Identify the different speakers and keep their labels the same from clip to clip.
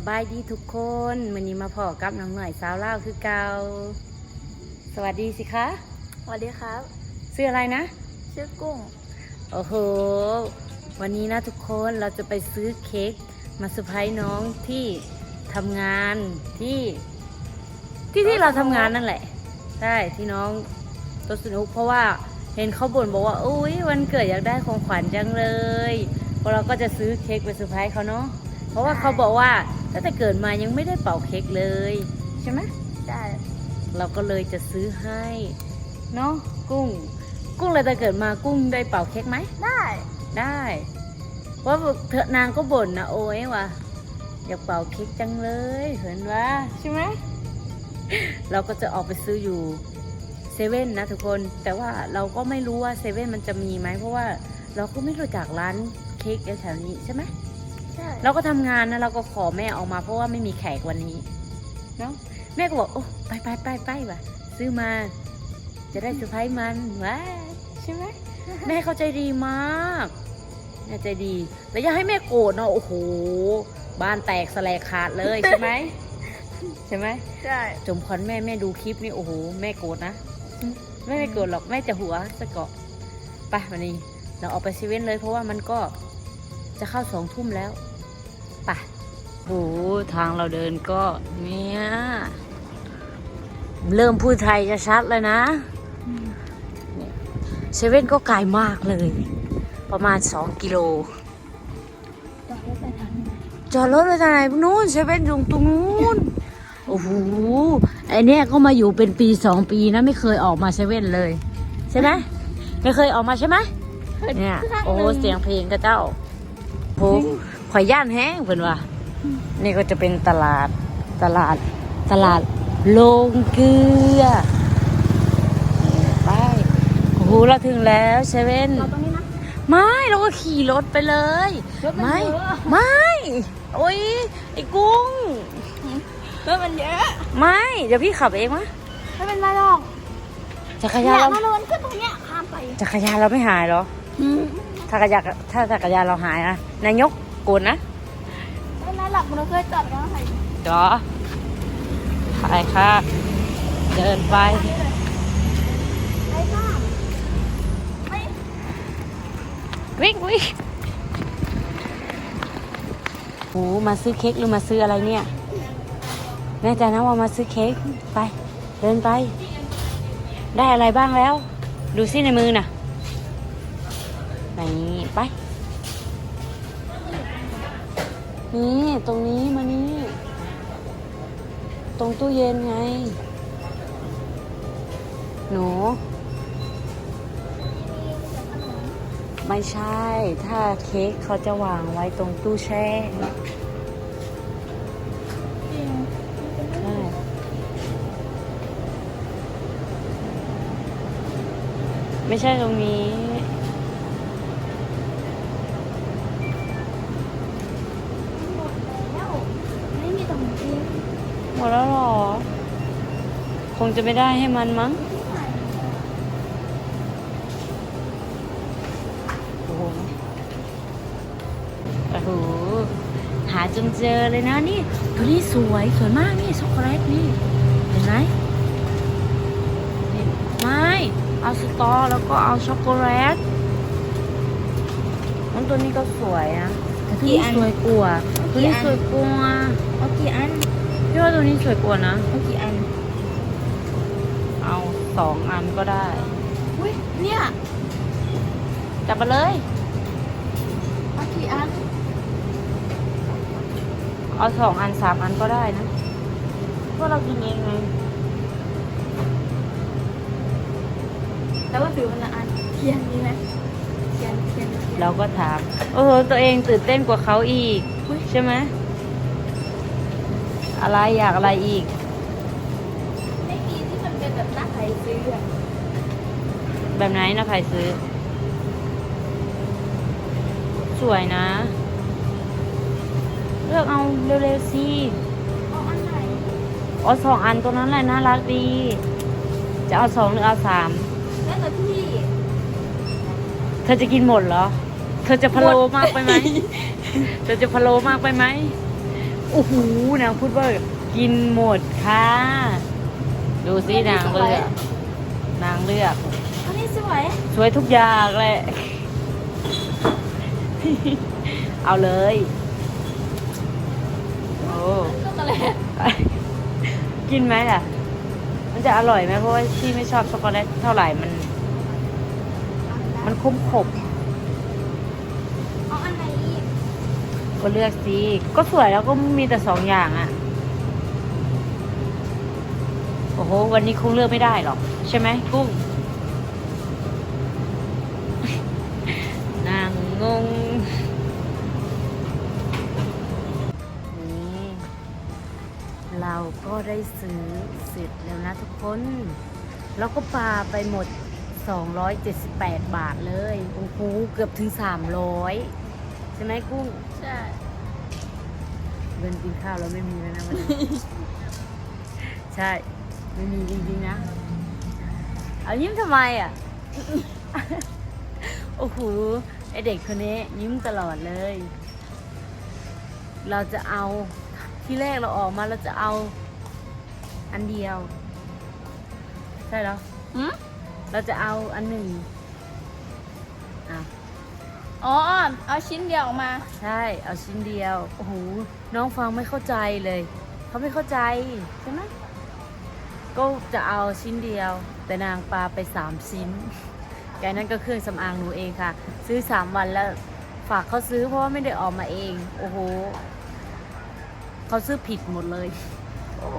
Speaker 1: สบายดีทุกคนวันนี้มาพอกับน้องหน่อยสาวเล่าวคือเกาสวัสดีสิคะ
Speaker 2: สวัสดีครับ
Speaker 1: ชื่ออะไรนะ
Speaker 2: ชื่อกุ้ง
Speaker 1: โอ้โห วันนี้นะทุกคนเราจะไปซื้อเค้กมาเซอร์ไพรส์น้องที่ทำงานที่ที่ที่เราทำงานนั่นแหละใช่ที่น้องตัวสนุกเพราะว่าเห็นเขาบ่นบอกว่าอุ้ยวันเกิดอยากได้ของขวัญจังเลยพวกเราก็จะซื้อเค้กไปเซอร์ไพรส์เขาเนาะเพ ราะว่าเขาบอกว่าตั้งแต่เกิดมายังไม่ได้เป่าเค้กเลย ใช่ไหม
Speaker 2: ได้
Speaker 1: เราก็เลยจะซื้อให้เนาะกุ้ง กุ้งเลยแต่เกิดมากุ้งได้เป่าเค้กไหม
Speaker 2: ได้
Speaker 1: ได้เพราะเธอนางก็บ่นนะโอ้ยว่ะอยากเป่าเค้กจังเลยเห็นว่าใช่ไหมเราก็จะออกไปซื้ออยู่เซเว่นนะทุกคน แต่ว่าเราก็ไม่รู้ว่าเซเว่นมันจะมีไหมเพราะว่าเราก็ไม่รู้จักร้านเค้กแถวๆนี้ใช่ไหม
Speaker 2: ใช่
Speaker 1: เราก็ทำงานนะเราก็ขอแม่ออกมาเพราะว่าไม่มีแขกวันนี้เนาะแม่ก็บอกโอ้ไปไปไปไปว่ะ ซื้อมา จะได้เซอร์ไพรส์มันว้าใช่ไหมแม่เข้าใจดีมากแม่ใจดีแต่อย่าให้แม่โกรธเนาะโอ้โห บ้านแตกสแลกขาดเลยใช่ไหมใช่ไหม
Speaker 2: ใช่
Speaker 1: จมควันแม่แม่ดูคลิปนี่โอ้โหแม่โกรธนะแม่ไม่โกรธหรอกแม่จะหัวสะเกาะไปวันนี้ เราออกไปเซเว่นเลยเพราะว่ามันก็จะเข้าสองทุ่มแล้ว ไปโหทางเราเดินก็เนี่ยเริ่มพูดไทยจะชัดเลยนะเซเว่นก็ไกลมากเลย ประมาณ2กิโลจอดรถไปทางไหนนู้นเซเว่นอยู่ตรงนู้นโอ้โหไอเนี้ยก็มาอยู่เป็นปีสองปีนะไม่เคยออกมาเซเว่นเลย ใช่ไหมไม่เคยออกมาใช่ไหมเนี่ยโอ้โหเสียงเพลงกระเจ้าโห ข่อยย่านแห้งเพื่อนว่ะนี่ก็จะเป็นตลาดตลาดตลาดโลงเกลือไปโอ้โหเราถึงแล้วเซเว่น
Speaker 2: เราตรงนี้นะ
Speaker 1: ไม่เราก็ขี่รถไปเลย
Speaker 2: รถมัน
Speaker 1: ไม่
Speaker 2: เยอะ
Speaker 1: ไม่ โอ้ยไอ้กุ้ง
Speaker 2: รถมันเยอะ
Speaker 1: ไม่ เดี๋ยวพี่ขับเองมะ
Speaker 2: ไม่เป็นไรหรอก
Speaker 1: จักร
Speaker 2: อยา
Speaker 1: น
Speaker 2: ยาก
Speaker 1: เรา
Speaker 2: มาโดนขึ้นตรงเนี้ยข้ามไป
Speaker 1: จักรยานเราไม่หายเหรอถ้าจักรยานถ้าจักรยานเราหายนะนายก โกนนะ
Speaker 2: ไม่นไรหรอกมันเคยจอดกันแล้วไง
Speaker 1: จอไปค่ะ เดินไป
Speaker 2: ไอ้ข้ามไม่
Speaker 1: วิ่งวิ่งโอ้มาซื้อเค้กหรือมาซื้ออะไรเนี่ย แน่ใจนะว่ามาซื้อเค้กไป เดินไป ได้อะไรบ้างแล้ว ดูซิในมือน่ะ นี่ตรงนี้มานี่ ตรงตู้เย็นไง หนู ไม่ใช่ ถ้าเค้กเขาจะวางไว้ตรงตู้แช่ใช่ไม่ใช่ตรงนี้
Speaker 2: ดแล้ว
Speaker 1: เหรอ คงจะไม่ได้ให้มันมั้ง โอ้โหโอ้โหหาจนเจอเลยนะนี่ ตัวนี้สวย สวยมากนี่ช็อกโกแลตนี่ เห็นไหมนี่ไม่เอาสตอแล้วก็เอาช็อกโกแลตมันตัวนี้ก็สวยอะแต่ตัวนี้สวยกว่าตัวนี้สวยกว่า
Speaker 2: เอากี่อัน
Speaker 1: พี่ว่าตัวนี้สวยกว่านะ
Speaker 2: เอากี่อัน
Speaker 1: เอาสองอันก็ได้
Speaker 2: อุ้ยเนี่ย
Speaker 1: จับมาเลย
Speaker 2: เอากี่อัน
Speaker 1: เอาสองอันสามอันก็ได้นะเพราะเรากินเองไง
Speaker 2: แต่ว่าถือมันละอันเทียนดีไหมเทียนเทียนเทียน
Speaker 1: เราก็ถาม โอ้โห ตัวเองตื่นเต้นกว่าเขาอีก ใช่ไหม อะไรอยากอะไรอีก
Speaker 2: ไม่มีที่มันเป็นแบบหน้าไข่ซื้ออะ
Speaker 1: แบบไหนนะใครซื้อ สวยนะ เลือกเอาเร็วๆสิ
Speaker 2: เอาอันไหน
Speaker 1: เอาสองอันตัวนั้นแหละน่ารักดี จะเอาสองหรือเอาสาม
Speaker 2: แล้วแต่พี่
Speaker 1: เธอจะกินหมดเหรอ เธอจะพะโลมากไปไหม เธอจะพะโลมากไปไหมโอ้โหนางพูดว่ากินหมดค่ะ ดูสินางเลือก นางเลือก
Speaker 2: อันนี้สวย
Speaker 1: สวยทุกอย่างเลย เอาเลย โอ้
Speaker 2: ช็อกโกแลต
Speaker 1: กินไหมล่ะ มันจะอร่อยไหมเพราะว่าที่ไม่ชอบช็อกโกแลตเท่าไหร่มัน มันขมขบ
Speaker 2: ก็
Speaker 1: เลือกสิก็สวยแล้วก็มีแต่สองอย่างอะ่ะ โอ้โห วันนี้คงเลือกไม่ได้หรอก ใช่ไหมกุ้งนางงงนี่เราก็ได้ซื้อเสร็จแล้วนะทุกคน แล้วก็ปาไปหมด 278 บาทเลย โอ้โห เกือบถึง 300 ใช่ไหมกุ้ง
Speaker 2: ใช่
Speaker 1: เงินกินข้าวเราไม่มีแล้วนะวันนี้ ใช่ ไม่มีจริงๆนะ เอายิ้มทำไมอะ โอ้โห ไอเด็กคนนี้ยิ้มตลอดเลย เราจะเอาที่แรกเราออกมาเราจะเอา อันเดียว ใช่แล้ว
Speaker 2: หืม
Speaker 1: เราจะเอาอันหนึ่งอะ
Speaker 2: อ๋อเอาชิ้นเดียวออกมา
Speaker 1: ใช่ เอาชิ้นเดียว โอ้โห น้องฟังไม่เข้าใจเลย เขาไม่เข้าใจใช่ไหมก็จะเอาชิ้นเดียว แต่นางปาไปสามชิ้นแกนั้นก็เครื่องสำอางหนูเองค่ะ ซื้อสามวันแล้วฝากเขาซื้อเพราะว่าไม่ได้ออกมาเอง โอ้โห เขาซื้อผิดหมดเลย โอ้โห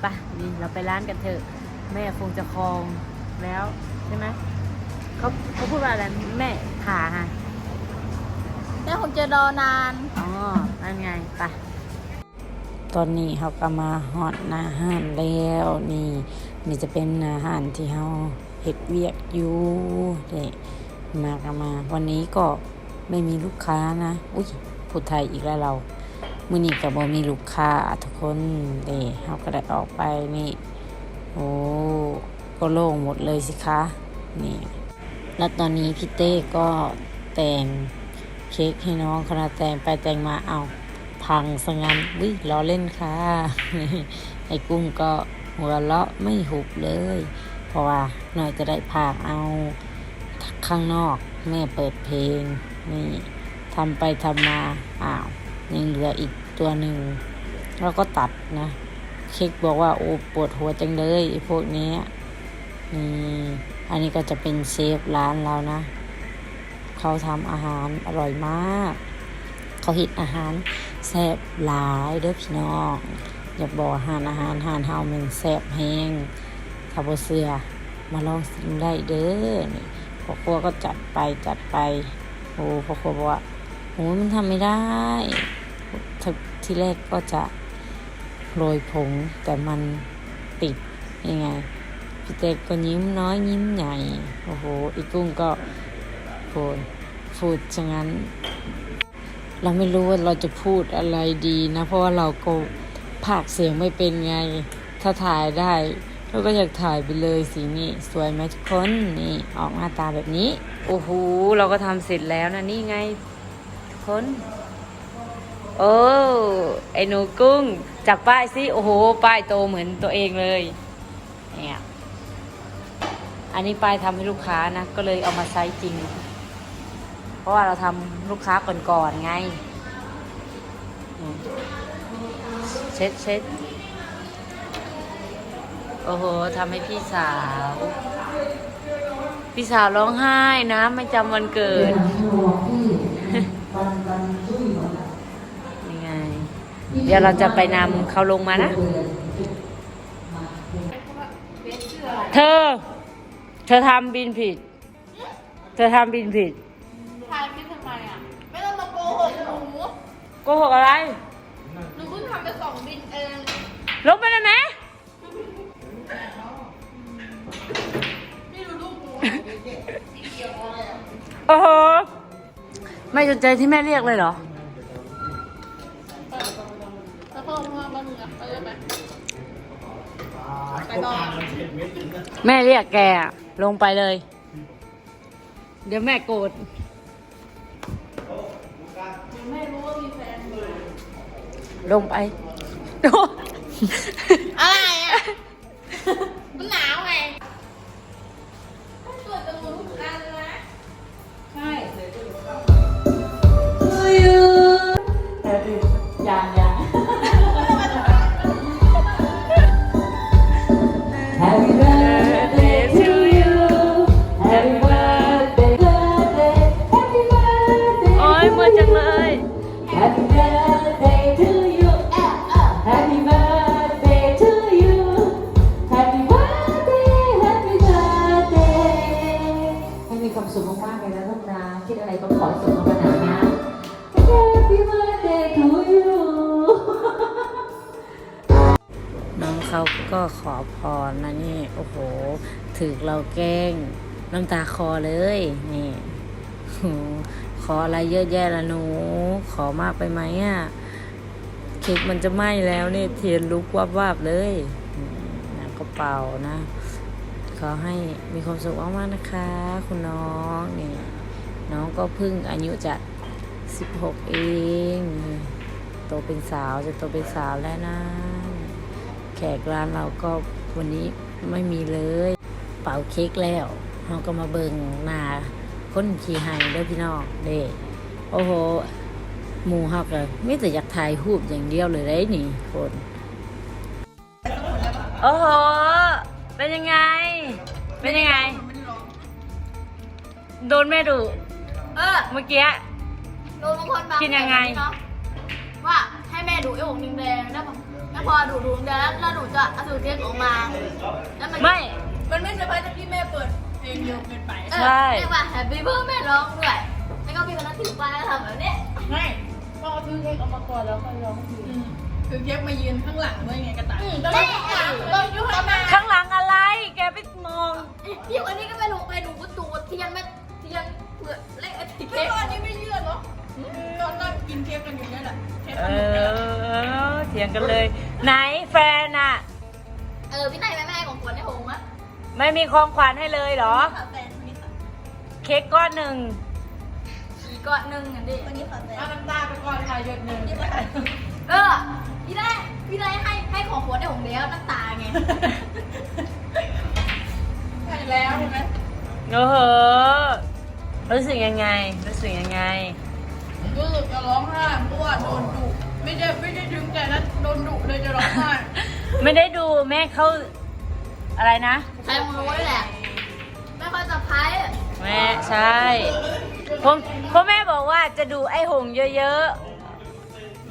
Speaker 1: ไปนี่เราไปร้านกันเถอะ แม่คงจะคลองแล้วใช่ไหม เขาเขาพูดว่าอะไรแม่ผ่าค่ะ
Speaker 2: แม่คงจะรอนาน
Speaker 1: อ๋อนั่นไงไปะตอนนี้เขาก็มาฮอดหนาห้านแล้วนี่นี่จะเป็นหนาห้านที่เขาเฮ็ดเวียกอยู่เด็มากันมา วันนี้ก็ไม่มีลูกค้านะ อุ้ยพูดไทยอีกแล้วเรามื่อนี้ก็บ่มีลูกค้าทุกคนเด็เขาก็ได้ออกไปนี่ โอ้ก็โล่งหมดเลยสิคะ นี่ แล้วตอนนี้พี่เต้ก็แต่งเค้กให้น้องขณะแต่งไปแต่งมาเอาพังซะงั้นวิล้อเล่นค่ะไอ้กุ้งก็หัวเราะไม่หุบเลย เพราะว่าหน่อยจะได้พากเอาข้างนอกแม่เปิดเพลงนี่ทำไปทำมาอ้าวยังเหลืออีกตัวหนึ่งแล้วก็ตัดนะเค้กบอกว่าโอ้ปวดหัวจังเลยไอพวกนี้นี่ อันนี้ก็จะเป็นเชฟร้านเรานะ เขาทำอาหารอร่อยมาก เขาฮิตอาหารแซ่บหลายเด้อพี่น้องอยากบอกอาหารอาหารอาหารเฮาแมันแซ่บแห้งถ้าบ่เสือมาลองสิมได้เด้อนี่พ่อครัวก็จัดไปจัดไป โอ้พ่อครัวบอกว่าโอ้มันทำไม่ได้ททีแรกก็จะโรยผงแต่มันติดยังไง พี่เต็กก็ยิ้มน้อยยิ้มใหญ่ โอ้โห อีกุ้งก็โผนพูดฉะนั้น เราไม่รู้ว่าเราจะพูดอะไรดีนะ เพราะว่าเราก็ภาคเสียงไม่เป็นไง ถ้าถ่ายได้เราก็อยากถ่ายไปเลยสีนี่สวยไหมทุกคนนี่ออกหน้าตาแบบนี้ โอ้โห เราก็ทำเสร็จแล้วนะนี่ไง ทุกคน โอ้ไอ้หนูกุ้ง จากป้ายสิ โอ้โห ป้ายโตเหมือนตัวเองเลยเนี่ย อันนี้ป้ายทำให้ลูกค้านะ ก็เลยเอามาใช้จริง เพราะว่าเราทำลูกค้าก่อนๆไงเช็ดเช็ดโอ้โหทำให้พี่สาว พี่สาวร้องไห้นะ ไม่จำวันเกิด นี่ไง เดี๋ยวเราจะไปนำเขาลงมานะ เธอ เธอทำบินผิด เธอทำบินผิด
Speaker 2: ถ่ายคลิปทำไมอะ ไม่ต้องมาโกหกหนู
Speaker 1: โกหกอะไร
Speaker 2: หนูเพิ่งทำไปสองบินเอง
Speaker 1: ลงไปเลยไหม
Speaker 2: ไม่รู้ลูกหนู
Speaker 1: โอ้โห ไม่สนใจที่แม่เรียกเลยเหรอ
Speaker 2: แล้วพ่อพ่อบ้านมึงอะไปเลยไหมไปต่อ
Speaker 1: แม่เรียกแกอะ ลงไปเลย เดี๋ยวแม่โกรธลงไปโอะ
Speaker 2: ไรอะ มันหนาวไง มี
Speaker 1: ความสุขมากเลยนะลูกนะคิดอะไรก็ขอให้สมปรารถนานะ Happy birthday to you น้องเขาก็ขอพรนะนี่ โอ้โห ถึกเราแกล้งน้ำตาคอเลย นี่โหขออะไรเยอะแยะละหนู ขอมากไปไหมอะ เค้กมันจะไหม้แล้วนี่ เทียนลุกวับวับๆเลยนะก็เป่านะ อให้มีความสุขมากๆนะคะ คุณน้องนี่น้องก็เพิ่งอายุจะ16 เอง โตเป็นสาวจะโตเป็นสาวแล้วนะ แขกร้านเราก็วันนี้ไม่มีเลย เป่าเค้กแล้วเราก็มาเบิงหนาคนขี่ไห้เด้อพี่น้องเด้โอ้โหหมูฮักเลยไม่แต่อยากถ่ายรูปอย่างเดียวเลยได้นี่คน โอ้โห เป็นยังไง เป็นยังไงโดนแม่ดุ
Speaker 2: เออ
Speaker 1: เมื่อกี้
Speaker 2: โดนบางคนบาง
Speaker 1: คิดยังไง
Speaker 2: แบบนี้เนาะว่าให้แม่ดูไอ้หงแดงๆแล้วพอแล้วพอดูดูแดงแล้วแล้วหนูจะเอาสูตรเค้กออกมา แล้วมัน
Speaker 1: ไม่
Speaker 2: มันไม่เซอร์ไพรส์ตรงที่แม่เปิดเพลงเยอะเกินไป
Speaker 1: ใช่
Speaker 2: เรียกว่าแฮปปี้เบิร์ดแม่ร้องด้วย แล้วก็พี่คนนั้นถือป้ายแล้วทำแบบเนี้ย
Speaker 3: ไม่ต้องเอาซื้อเค้กออกมาก่อนแล้วค่อยร้องเพลง คือเค้กมายืนข้างหลังด้วยไงกระต่าย
Speaker 2: อืมแล้วแม่อะตอนยุคนั้น
Speaker 1: ข้างหลังอะไร แกไปมอง
Speaker 2: พี่คนนี้ก็ไม่รู้ไปดูก็ตูดเทียนแม่เทียนเผื่อเลขไอ้
Speaker 3: เค้
Speaker 2: เค้
Speaker 3: ก
Speaker 2: ก
Speaker 3: อันนี้ไม่เชื่อเนาะตอนนั่งกินเค้กกันอยู่นี่แหละเค้ก
Speaker 1: เอ
Speaker 3: สนุกเลย
Speaker 1: อเถียงกันเลย ไหนแฟนอะ
Speaker 2: เออพี่นายแม่แม่ของขวัญให้ผมอะ
Speaker 1: ไม่มีของขวัญให้เลยเหรอ
Speaker 3: ฝาแฝดวันนี้ฝา
Speaker 1: เค้กก้อนหนึ่ง
Speaker 2: อีกก้อนหนึ่งอันดิ
Speaker 3: วันนี้ฝาแฝดเอาน้ำตาไปก่อนค่ะหยดหนึ่ง
Speaker 2: เออ พี่นายพี่นายให้ให้ของขวัญให้ผมแล้วน้ำตาไง
Speaker 3: ใช่แล้วใช่ไหม
Speaker 1: โอ้โหรู้สึกยังไง รู้สึกยังไง
Speaker 3: รู้สึกจะร้องไห้เพราะว่าโดนดุไม่ได้ไม่ได้ถึงแต่นั้นโดนดุเลยจะร้องไห้
Speaker 1: ไม่ได้ดูแม่เขาอะไรนะ
Speaker 2: ใครคงรู้นี่แหละไม่ค่อยจะพาย
Speaker 1: แม่ใช่ผมพ่อแม่บอกว่าจะดูไอ้หงเยอะๆ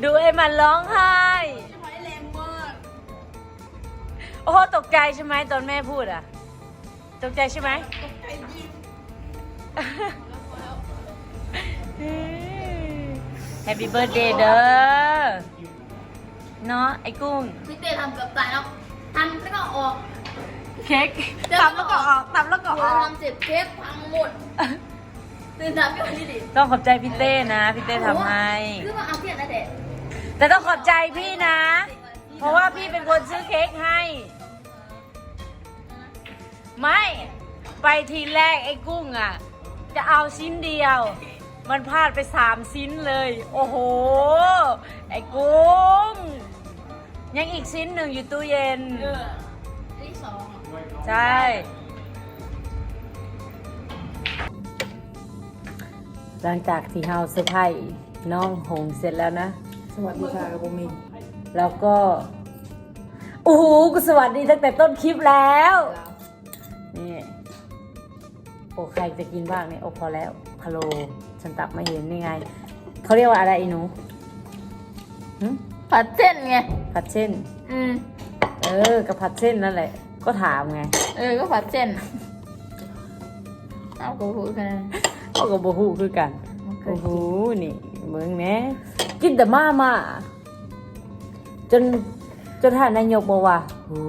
Speaker 1: ดูไอ้มันร้องไห้
Speaker 3: ใช้แรงมาก
Speaker 1: โอ้โหตกใจใช่ไหมตอนแม่พูดอะ ตกใจใช่ไหม
Speaker 3: ตกใจยิง
Speaker 1: แฮปปี้เบิร์ดเดย์เด้อ เนาะไอ้กุ้ง
Speaker 2: พี่เต้ทำเกือบตายแล้วทำแล้วก็ออก
Speaker 1: เค้กตับแล้วก็ออกตับแล้วก็อ
Speaker 2: หัว
Speaker 1: อก
Speaker 2: ทำเจ็บเค้กพังหมดตื่นทำพี่วันนี้ดิ
Speaker 1: ต้องขอบใจพี่เต้นะ พี่เต้ทำให้
Speaker 2: คือมาเอาเทียนนะเด็ก
Speaker 1: แต่ต้องขอบใจพี่นะ เพราะว่าพี่เป็นคนซื้อเค้กให้ ไม่ ไปทีแรกไอ้กุ้งอะ จะเอาชิ้นเดียว มันพลาดไปสามชิ้นเลย โอ้โห ไอ้กุ้ง ยังอีกชิ้นหนึ่งอยู่ตู้เย็น
Speaker 2: เอออันที่สอง
Speaker 1: ใช่ หลังจากที่เฮาเซอร์ไพรส์น้องหงเสร็จแล้วนะ
Speaker 3: สวัสดีค่ะกบมิน
Speaker 1: แล้วก็โอ้โหกูสวัสดีตั้งแต่ต้นคลิปแล้ว นี่โอ้ใครจะกินบ้างเนี่ยโอ้พอแล้วพะโลฉันตักไม่เห็นนี่ไงเขาเรียกว่าอะไรอีหนูหึ
Speaker 2: ผัดเส้นไง
Speaker 1: ผัดเส้น
Speaker 2: อืม
Speaker 1: เออกับผัดเส้นนั่นแหละ ก็ถามไง
Speaker 2: เออ ก็ผัดเส้น เอากูพูดกัน
Speaker 1: เขาก็บฮูคือกันโอ้โหนี่ เมืองแหน่กินแต่มามาจนจนท่านนายกบอกว่าโอ้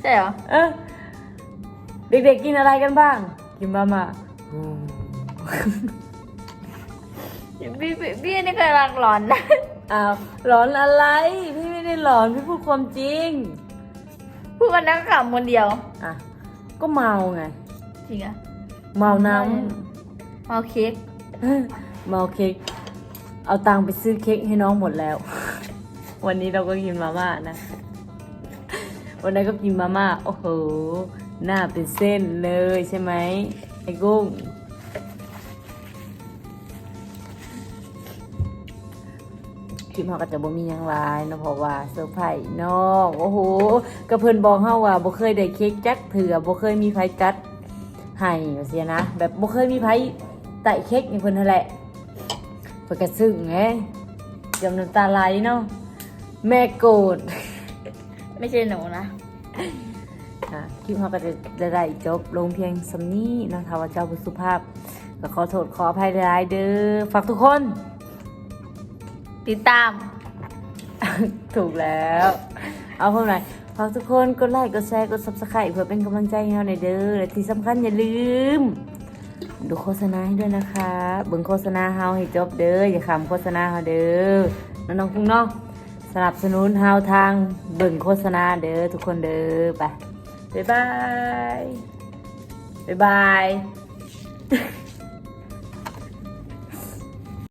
Speaker 2: ใช่เหรอ
Speaker 1: เออเด็กๆกินอะไรกันบ้าง กินมามาโอ้
Speaker 2: พี่พี่พี่นี่เคยรักหลอนนะ
Speaker 1: อ้าวหลอนอะไร พี่ไม่ได้หลอนพี่พูดความจริง
Speaker 2: พูดกันนักข่าวคนเดียว
Speaker 1: อะ ก็เมาไง
Speaker 2: จริงอะ
Speaker 1: เมาน้
Speaker 2: เอาเค้ก
Speaker 1: เมาเค้กเอาตังไปซื้อเค้กให้น้องหมดแล้ว วันนี้เราก็กินมาม่านะ วันนั้นก็กินมาม่า โอ้โห หน้าเป็นเส้นเลยใช่ไหมไอ้กุ้ง คลิปเขาก็จะบ่มียังหลายนะเพราะว่าเซอร์ไพรส์นองโอ้โหก็เพิ่นบอกเฮาว่าบ่เคยได้เค้กจักเถื่อบ่เคยมีไผจัดให้เสียนะ แบบบ่เคยมีไผ ไต่เค้กให้เพิ่นนั่นแหละเพิ่นก็ซึ้งไงจำน้ำตาไหลเนาะแม่โกรธ
Speaker 2: ไม่ใช่หนูนะ
Speaker 1: อะคลิปเขาก็จะได้ได้จบลงเพียงสำนี้เนาะถ้าว่าเจ้าบุสุภาพ ก็ขอโทษขออภัยหลายๆเด้อฝากทุกคน
Speaker 2: ติดตาม
Speaker 1: ถูกแล้ว เอาพวกไหนอยฝากทุกคนกดไลค์กดแชร์กด subscribe เพื่อเป็นกำลังใจให้เราหน่อยเด้อและที่สำคัญอย่าลืม ดูโฆษณาให้ด้วยนะคะเบิ่งโฆษณาเฮาให้จบเด้ออย่าขำโฆษณาเฮาเด้อน้องๆพุ่งเนาะสนับสนุนเฮาทางเบิ่งโฆษณาเด้อทุกคนเด้อไปบ๊ายบายบ๊ายบาย